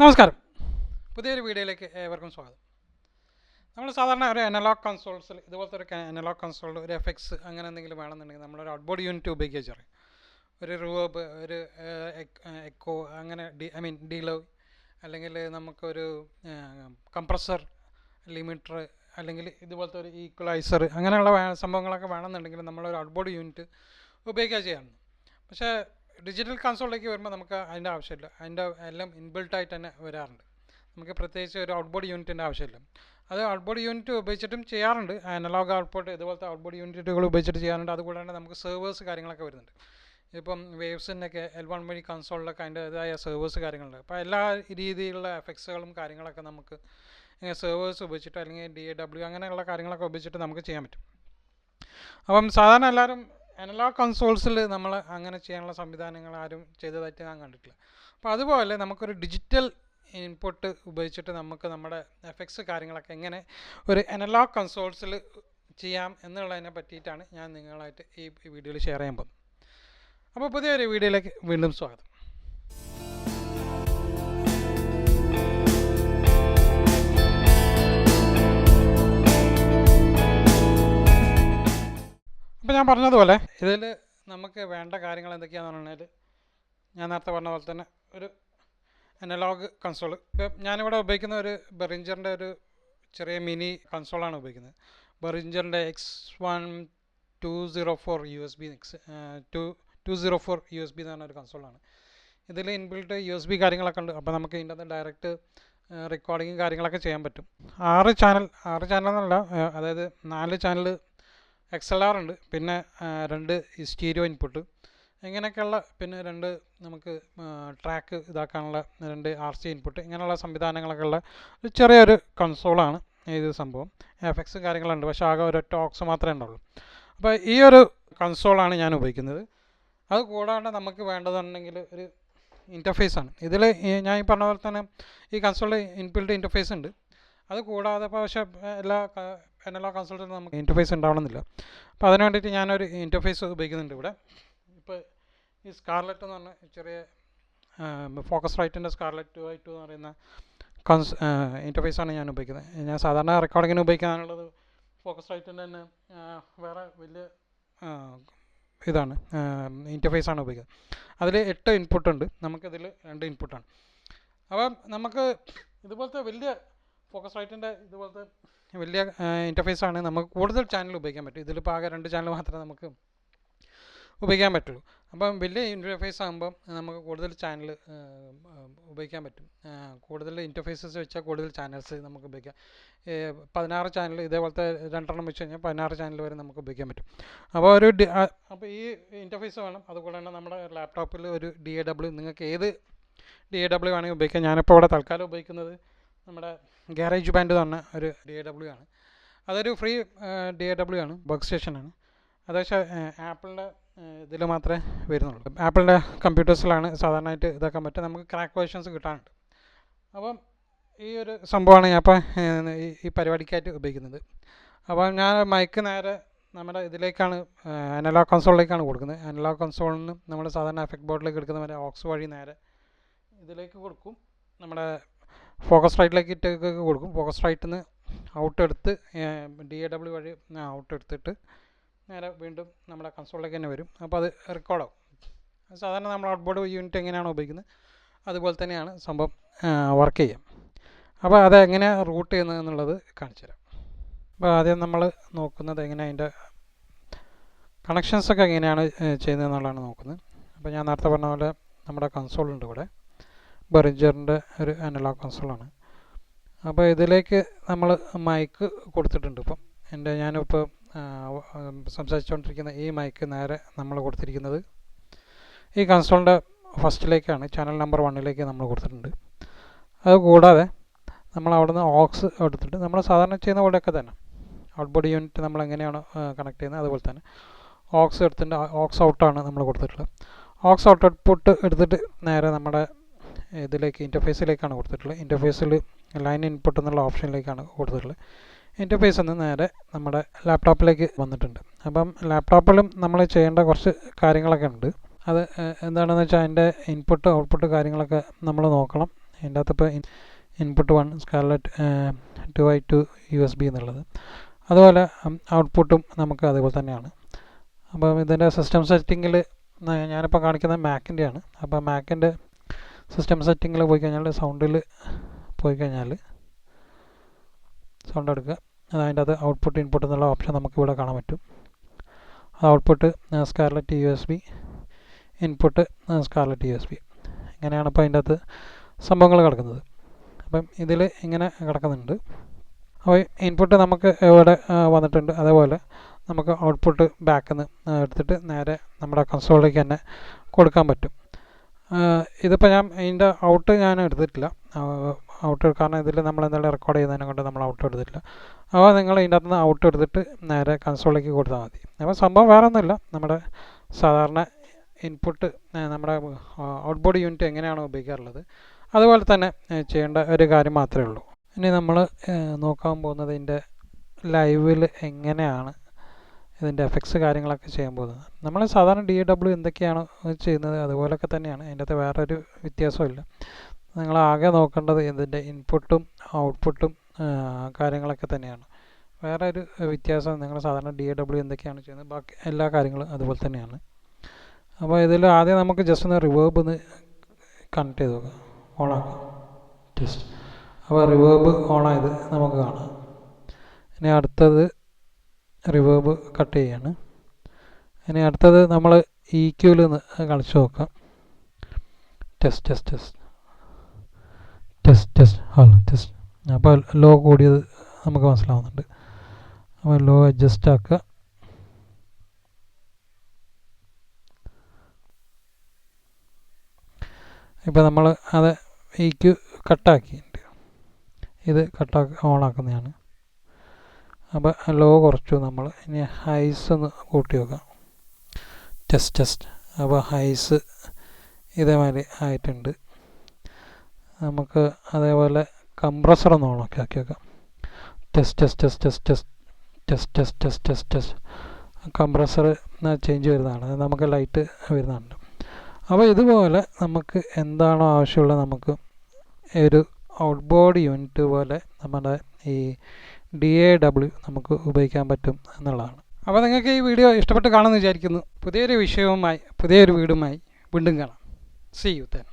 നമസ്കാരം. പുതിയൊരു വീഡിയോയിലേക്ക് ഏവർക്കും സ്വാഗതം. നമ്മൾ സാധാരണ ഒരു അനലോഗ് കൺസോൾസിൽ ഇതുപോലത്തെ ഒരു അനലോഗ് കൺസോൾ ഒരു എഫക്ട്സ് അങ്ങനെ എന്തെങ്കിലും വേണമെന്നുണ്ടെങ്കിൽ നമ്മളൊരു ഔട്ട്ബോർഡ് യൂണിറ്റ് ഉപയോഗിക്കുക ചെറിയ ഒരു റൂബ് ഒരു എക്കോ അങ്ങനെ ഡി ഐ മീൻ ഡീലോ അല്ലെങ്കിൽ നമുക്കൊരു കംപ്രസർ ലിമിറ്റർ അല്ലെങ്കിൽ ഇതുപോലത്തെ ഒരു ഈക്വലൈസർ അങ്ങനെയുള്ള സംഭവങ്ങളൊക്കെ വേണമെന്നുണ്ടെങ്കിൽ നമ്മളൊരു ഔട്ട്ബോർഡ് യൂണിറ്റ് ഉപയോഗിക്കുക ചെയ്യാറുണ്ട് പക്ഷേ ഡിജിറ്റൽ കൺസോളിലേക്ക് വരുമ്പോൾ നമുക്ക് അതിന്റെ ആവശ്യമില്ല. അതിന്റെ എല്ലാം ഇൻബിൽട്ടായിട്ട് തന്നെ വരാറുണ്ട്. നമുക്ക് പ്രത്യേകിച്ച് ഒരു ഔട്ട്ബോർഡ് യൂണിറ്റിന്റെ ആവശ്യമില്ല. അത് ഔട്ട്ബോർഡ് യൂണിറ്റ് ഉപയോഗിച്ചിട്ടും ചെയ്യാറുണ്ട്. അനലോഗ് ഔട്ട്ബോർഡ് ഇതുപോലത്തെ ഔട്ട്ബോർഡ് യൂണിറ്റുകൾ ഉപയോഗിച്ചിട്ട് ചെയ്യാറുണ്ട്. അതുകൂടാണ്ട് നമുക്ക് സെർവേഴ്സ് കാര്യങ്ങളൊക്കെ വരുന്നുണ്ട്. ഇപ്പം വേവ്സിന്റെയൊക്കെ എൽ വൺ വഴി കൺസോളിലൊക്കെ അതിന്റെതായ സെർവേഴ്സ് കാര്യങ്ങളുണ്ട്. അപ്പോൾ എല്ലാ രീതിയിലുള്ള എഫക്ട്സുകളും കാര്യങ്ങളൊക്കെ നമുക്ക് സെർവേഴ്സ് ഉപയോഗിച്ചിട്ട് അല്ലെങ്കിൽ ഡി എ ഡബ്ല്യു അങ്ങനെയുള്ള കാര്യങ്ങളൊക്കെ ഉപയോഗിച്ചിട്ട് നമുക്ക് ചെയ്യാൻ പറ്റും. അപ്പം സാധാരണ എല്ലാവരും അനലോഗ് കൺസോൾസിൽ നമ്മൾ അങ്ങനെ ചെയ്യാനുള്ള സംവിധാനങ്ങൾ ആരും ചെയ്തതായിട്ട് ഞാൻ കണ്ടിട്ടില്ല. അപ്പോൾ അതുപോലെ നമുക്കൊരു ഡിജിറ്റൽ ഇൻപുട്ട് ഉപയോഗിച്ചിട്ട് നമുക്ക് നമ്മുടെ എഫക്ട്സ് കാര്യങ്ങളൊക്കെ എങ്ങനെ ഒരു അനലോഗ് കൺസോൾസിൽ ചെയ്യാം എന്നുള്ളതിനെ പറ്റിയിട്ടാണ് ഞാൻ നിങ്ങളായിട്ട് ഈ വീഡിയോയിൽ ഷെയർ ചെയ്യാൻ പോകുന്നത്. അപ്പോൾ പുതിയൊരു വീഡിയോയിലേക്ക് വീണ്ടും സ്വാഗതം. ഞാൻ പറഞ്ഞതുപോലെ. ഇതിൽ നമുക്ക് വേണ്ട കാര്യങ്ങൾ എന്തൊക്കെയാണെന്ന് പറഞ്ഞാൽ ഞാൻ നേരത്തെ പറഞ്ഞ പോലെ തന്നെ ഒരു അനലോഗ് കൺസോൾ ഇപ്പം ഞാനിവിടെ ഉപയോഗിക്കുന്ന ഒരു ബെറിഞ്ചറിന്റെ ഒരു ചെറിയ മിനി കൺസോളാണ് ഉപയോഗിക്കുന്നത്. ബെറിഞ്ചറിന്റെ X one two zero four U S B X two two zero four U S B എന്ന് പറഞ്ഞ ഒരു കൺസോളാണ്. ഇതിൽ ഇൻബിൽട്ട് യു എസ് ബി കാര്യങ്ങളൊക്കെ ഉണ്ട്. അപ്പോൾ നമുക്ക് ഇതിന്റെ അകത്ത് ഡയറക്റ്റ് റെക്കോർഡിങ്ങും കാര്യങ്ങളൊക്കെ ചെയ്യാൻ പറ്റും. ആറ് ചാനൽ ആറ് ചാനൽ എന്നല്ല അതായത് നാല് ചാനൽ എക്സ് എൽ ആർ ഉണ്ട് പിന്നെ രണ്ട് സ്റ്റീരിയോ ഇൻപുട്ട്. ഇങ്ങനെയൊക്കെയുള്ള പിന്നെ രണ്ട് നമുക്ക് ട്രാക്ക് ഇതാക്കാനുള്ള രണ്ട് ആർ സി ഇൻപുട്ട്. ഇങ്ങനെയുള്ള സംവിധാനങ്ങളൊക്കെ ഉള്ള ഒരു ചെറിയൊരു കൺസോളാണ് ഇത് സംഭവം. എഫക്ട്സ് കാര്യങ്ങളുണ്ട്. പക്ഷേ ആകെ ഒരു ടോക്സ് മാത്രമേ ഉണ്ടാവുള്ളൂ. അപ്പോൾ ഈ ഒരു കൺസോളാണ് ഞാൻ ഉപയോഗിക്കുന്നത്. അത് കൂടാണ്ട് നമുക്ക് വേണ്ടതുണ്ടെങ്കിൽ ഒരു ഇന്റർഫേസ് ആണ് ഇതിൽ ഞാൻ ഈ പറഞ്ഞ പോലെ തന്നെ ഈ കൺസോളിൽ ഇൻബിൽഡ് ഇന്റർഫേസ് ഉണ്ട്. അത് കൂടാതെ പക്ഷേ എല്ലാ എല്ലാ കൺസൾട്ടന്റ് നമുക്ക് ഇന്റർഫേസ് ഉണ്ടാവണമെന്നില്ല. അപ്പോൾ അതിന് വേണ്ടിയിട്ട് ഞാനൊരു ഇന്റർഫേസ് ഉപയോഗിക്കുന്നുണ്ട് ഇവിടെ. ഇപ്പോൾ ഈ സ്കാർലറ്റ് എന്ന് പറഞ്ഞ ചെറിയ ഫോക്കസ് റൈറ്റിന്റെ സ്കാർലറ്റ് ടു ഐ ടു എന്ന് പറയുന്ന കൺസ് ഇന്റർഫേസാണ് ഞാൻ ഉപയോഗിക്കുന്നത്. ഞാൻ സാധാരണ റെക്കോർഡിങ്ങിന് ഉപയോഗിക്കാനുള്ളത് ഫോക്കസ് റൈറ്റിന്റെ തന്നെ വേറെ വലിയ ഇതാണ് ഇന്റർഫേസാണ് ഉപയോഗിക്കുന്നത്. അതിൽ എട്ട് ഇൻപുട്ടുണ്ട് നമുക്കിതിൽ രണ്ട് ഇൻപുട്ടാണ് അപ്പം നമുക്ക് ഇതുപോലത്തെ വലിയ ഫോക്കസ് റൈറ്റിന്റെ ഇതുപോലത്തെ വലിയ ഇന്റർഫേസാണ് നമുക്ക് കൂടുതൽ ചാനൽ ഉപയോഗിക്കാൻ പറ്റും. ഇതിലിപ്പോൾ ആകെ രണ്ട് ചാനൽ മാത്രമേ നമുക്ക് ഉപയോഗിക്കാൻ പറ്റുള്ളൂ. അപ്പം വലിയ ഇന്റർഫേസ് ആകുമ്പം നമുക്ക് കൂടുതൽ ചാനൽ ഉപയോഗിക്കാൻ പറ്റും. കൂടുതൽ ഇന്റർഫേസസ് വെച്ചാൽ കൂടുതൽ ചാനൽസ് നമുക്ക് ഉപയോഗിക്കാം. പതിനാറ് ചാനൽ ഇതേപോലത്തെ രണ്ടെണ്ണം വെച്ച് കഴിഞ്ഞാൽ പതിനാറ് ചാനൽ വരെ നമുക്ക് ഉപയോഗിക്കാൻ പറ്റും. അപ്പോൾ ഒരു അപ്പോൾ ഈ ഇന്റർഫേസ് വേണം. അതുകൂടെ തന്നെ നമ്മുടെ ലാപ്ടോപ്പിൽ ഒരു ഡി എ ഡബ്ല്യു നിങ്ങൾക്ക് ഏത് ഡി എ ഡബ്ല്യു വേണമെങ്കിൽ ഉപയോഗിക്കാം. ഞാനിപ്പോൾ ഇവിടെ തൽക്കാലം ഉപയോഗിക്കുന്നത് നമ്മുടെ ഗാരേജ് ബാൻഡ് പറഞ്ഞ ഒരു ഡി എ ഡബ്ല്യു ആണ്. അതൊരു ഫ്രീ ഡി എ ഡബ്ല്യു ആണ് വർക്ക് സ്റ്റേഷനാണ് അത് പക്ഷേ ആപ്പിളിന്റെ ഇതിൽ മാത്രമേ വരുന്നുള്ളൂ. ആപ്പിളിന്റെ കമ്പ്യൂട്ടേഴ്സിലാണ് സാധാരണയായിട്ട് ഇതാക്കാൻ പറ്റുക. നമുക്ക് ക്രാക്ക് വേർഷൻസ് കിട്ടാനുണ്ട്. അപ്പം ഈ ഒരു സംഭവമാണ് ഞാൻ ഇപ്പോൾ ഈ ഈ പരിപാടിക്കായിട്ട് ഉപയോഗിക്കുന്നത്. അപ്പോൾ ഞാൻ മൈക്ക് നേരെ നമ്മുടെ ഇതിലേക്കാണ് അനലോഗ് കൺസോളിലേക്കാണ് കൊടുക്കുന്നത്. അനലോഗ് കൺസോളിൽ നിന്ന് നമ്മൾ സാധാരണ എഫക്ട് ബോർഡിലേക്ക് എടുക്കുന്ന മറ്റേ ഓക്സ് വഴി നേരെ ഇതിലേക്ക് കൊടുക്കും. നമ്മുടെ ഫോക്കസ് റൈറ്റിലേക്ക് ഇട്ടേക്ക് കൊടുക്കും. ഫോക്കസ് റൈറ്റിൽ നിന്ന് ഔട്ട് എടുത്ത് ഡി എ ഡബ്ല്യു വഴി ഔട്ട് എടുത്തിട്ട് നേരെ വീണ്ടും നമ്മുടെ കൺസോളിലേക്ക് തന്നെ വരും. അപ്പോൾ അത് റെക്കോർഡാവും സാധാരണ നമ്മൾ ഔട്ട് ബോർഡ് യൂണിറ്റ് എങ്ങനെയാണ് ഉപയോഗിക്കുന്നത്? അതുപോലെ തന്നെയാണ് സംഭവം വർക്ക് ചെയ്യാം. അപ്പോൾ അത് എങ്ങനെയാണ് റൂട്ട് ചെയ്യുന്നത് എന്നുള്ളത് കാണിച്ചു തരാം. അപ്പോൾ ആദ്യം നമ്മൾ നോക്കുന്നത് എങ്ങനെ അതിന്റെ കണക്ഷൻസൊക്കെ എങ്ങനെയാണ് ചെയ്യുന്നത് എന്നുള്ളതാണ് നോക്കുന്നത്. അപ്പോൾ ഞാൻ നേരത്തെ പറഞ്ഞ പോലെ നമ്മുടെ കൺസോൾ ഉണ്ട് ഇവിടെ. ബെറിഞ്ചറിന്റെ ഒരു അനലോഗ് കൺസോളാണ്. അപ്പോൾ ഇതിലേക്ക് നമ്മൾ മൈക്ക് കൊടുത്തിട്ടുണ്ട്. ഇപ്പം എന്റെ ഞാനിപ്പോൾ സംസാരിച്ചുകൊണ്ടിരിക്കുന്ന ഈ മൈക്ക് നേരെ നമ്മൾ കൊടുത്തിരിക്കുന്നത് ഈ കൺസോളിന്റെ ഫസ്റ്റിലേക്കാണ് ചാനൽ നമ്പർ വണ്ണിലേക്ക് നമ്മൾ കൊടുത്തിട്ടുണ്ട്. അത് കൂടാതെ നമ്മൾ അവിടുന്ന് ഓക്സ് എടുത്തിട്ട് നമ്മൾ സാധാരണ ചെയ്യുന്ന പോലെയൊക്കെ തന്നെ. ബോഡി യൂണിറ്റ് നമ്മൾ എങ്ങനെയാണ് കണക്ട് ചെയ്യുന്നത് അതുപോലെ തന്നെ. ഓക്സ് എടുത്തിട്ട് ഓക്സ് ഔട്ടാണ് നമ്മൾ കൊടുത്തിട്ടുള്ളത്. ഓക്സ് ഔട്ട് ഔട്ട്പുട്ട് എടുത്തിട്ട് നേരെ നമ്മുടെ ഇതിലേക്ക് ഇന്റർഫേസിലേക്കാണ് കൊടുത്തിട്ടുള്ളത്. ഇന്റർഫേസിൽ ലൈൻ ഇൻപുട്ട് എന്നുള്ള ഓപ്ഷനിലേക്കാണ് കൊടുത്തിട്ടുള്ളത്. ഇന്റർഫേസ് നിന്ന് നേരെ നമ്മുടെ ലാപ്ടോപ്പിലേക്ക് വന്നിട്ടുണ്ട്. അപ്പം ലാപ്ടോപ്പിലും നമ്മൾ ചെയ്യേണ്ട കുറച്ച് കാര്യങ്ങളൊക്കെ ഉണ്ട്. അത് എന്താണെന്ന് വെച്ചാൽ അതിന്റെ ഇൻപുട്ട് ഔട്ട്പുട്ട് കാര്യങ്ങളൊക്കെ നമ്മൾ നോക്കണം. അതിന്റെ അകത്തിപ്പോൾ input one Scarlett two I two U S B എന്നുള്ളത്. അതുപോലെ ഔട്ട്പുട്ടും നമുക്ക് അതുപോലെ തന്നെയാണ്. അപ്പം ഇതിന്റെ സിസ്റ്റം സെറ്റിങ്ങിൽ ഞാനിപ്പോൾ കാണിക്കുന്നത് മാക്കിന്റെയാണ് അപ്പോൾ മാക്കിന്റെ സിസ്റ്റം സെറ്റിങ്ങിൽ പോയി കഴിഞ്ഞാൽ സൗണ്ടിൽ പോയി കഴിഞ്ഞാൽ സൗണ്ട് എടുക്കുക. അത് അതിന്റെ അത് ഔട്ട്പുട്ട് ഇൻപുട്ട് എന്നുള്ള ഓപ്ഷൻ നമുക്ക് ഇവിടെ കാണാൻ പറ്റും. Output Scarlett U S B input Scarlett U S B ഇങ്ങനെയാണ് ഇപ്പോൾ അതിന്റെ അകത്ത് സംഭവങ്ങൾ കിടക്കുന്നത്. അപ്പം ഇതിൽ ഇങ്ങനെ കിടക്കുന്നുണ്ട്. അപ്പോൾ ഇൻപുട്ട് നമുക്ക് ഇവിടെ വന്നിട്ടുണ്ട്. അതേപോലെ നമുക്ക് ഔട്ട്പുട്ട് ബാക്കിൽ നിന്ന് എടുത്തിട്ട് നേരെ നമ്മുടെ കൺസോളിലേക്ക് തന്നെ കൊടുക്കാൻ പറ്റും. ഇതിപ്പോൾ ഞാൻ ഇതിന്റെ ഔട്ട് ഞാൻ എടുത്തിട്ടില്ല. ഔട്ട് കാരണം ഇതിൽ നമ്മൾ എന്തായാലും റെക്കോർഡ് ചെയ്യുന്നതിനെ കൊണ്ട് നമ്മൾ ഔട്ട് എടുത്തിട്ടില്ല. അപ്പോൾ നിങ്ങൾ ഇതിന്റെ അകത്ത് നിന്ന് ഔട്ട് എടുത്തിട്ട് നേരെ കൺസോളിലേക്ക് കൊടുത്താൽ മതി. അപ്പോൾ സംഭവം വേറെ ഒന്നുമില്ല. നമ്മുടെ സാധാരണ ഇൻപുട്ട് നമ്മുടെ ഔട്ട് ബോർഡ് യൂണിറ്റ് എങ്ങനെയാണോ ഉപയോഗിക്കാറുള്ളത്. അതുപോലെ തന്നെ ചെയ്യേണ്ട ഒരു കാര്യം മാത്രമേ ഉള്ളൂ. ഇനി നമ്മൾ നോക്കാൻ പോകുന്നത് ഇതിന്റെ ലൈവിൽ എങ്ങനെയാണ് ഇതിന്റെ എഫക്ട്സ് കാര്യങ്ങളൊക്കെ ചെയ്യാൻ പോകുന്നത്. നമ്മൾ സാധാരണ ഡി ഡബ്ല്യു എന്തൊക്കെയാണ് ചെയ്യുന്നത് അതുപോലൊക്കെ തന്നെയാണ്. അതിന്റെ അകത്ത് വേറൊരു വ്യത്യാസമില്ല നിങ്ങൾ ആകെ നോക്കേണ്ടത് ഇതിന്റെ ഇൻപുട്ടും ഔട്ട്പുട്ടും കാര്യങ്ങളൊക്കെ തന്നെയാണ്. വേറെ ഒരു വ്യത്യാസം നിങ്ങൾ സാധാരണ ഡി ഡബ്ല്യു എന്തൊക്കെയാണ് ചെയ്യുന്നത്? ബാക്കി എല്ലാ കാര്യങ്ങളും അതുപോലെ തന്നെയാണ്. അപ്പോൾ ഇതിൽ ആദ്യം നമുക്ക് ജസ്റ്റ് ഒന്ന് റിവേർബ് ഒന്ന് കണക്ട് ചെയ്ത് നോക്കാം. ഓണാക്കാം ജസ്റ്റ് അപ്പോൾ റിവേർബ് ഓണായത് നമുക്ക് കാണാം. ഇനി അടുത്തത് റിവേർബ് കട്ട് ചെയ്യാണ്. ഇനി അടുത്തത് നമ്മൾ ഇ ക്യൂവിൽ നിന്ന് കളിച്ച് നോക്കാം. Test test test test test hello test അപ്പോൾ ലോ കൂടിയത് നമുക്ക് മനസ്സിലാവുന്നുണ്ട്. അപ്പോൾ ലോ അഡ്ജസ്റ്റ് ആക്കുക. ഇപ്പോൾ നമ്മൾ അത് ഇ ക്യു കട്ടാക്കിയിട്ടുണ്ട് ഇത് കട്ടാക്കി ഓണാക്കുന്നതാണ് അപ്പോൾ ലോ കുറച്ചു നമ്മൾ ഇനി ഹൈസ് ഒന്ന് കൂട്ടി വെക്കാം ടെസ്റ്റ് ടെസ്റ്റ് അപ്പോൾ ഹൈസ് ഇതേമാതിരി ആയിട്ടുണ്ട്. നമുക്ക് അതേപോലെ കംപ്രസർ ഒന്ന് ഓണാക്കി ആക്കി വെക്കാം. Test test test test test test test test test compressor change വരുന്നതാണ്. നമുക്ക് ലൈറ്റ് വരുന്നുണ്ട് അപ്പോൾ ഇതുപോലെ നമുക്ക് എന്താണോ ആവശ്യമുള്ളത് നമുക്ക് ഒരു ഔട്ട്ബോർഡ് യൂണിറ്റ് പോലെ നമ്മുടെ ഈ ഡി എ ഡബ്ല്യു നമുക്ക് ഉപയോഗിക്കാൻ പറ്റും എന്നുള്ളതാണ്. അപ്പോൾ നിങ്ങൾക്ക് ഈ വീഡിയോ ഇഷ്ടപ്പെട്ട് കാണുമെന്ന് വിചാരിക്കുന്നു. പുതിയൊരു വിഷയവുമായി പുതിയൊരു വീടുമായി വീണ്ടും കാണാം. സി യു താൻ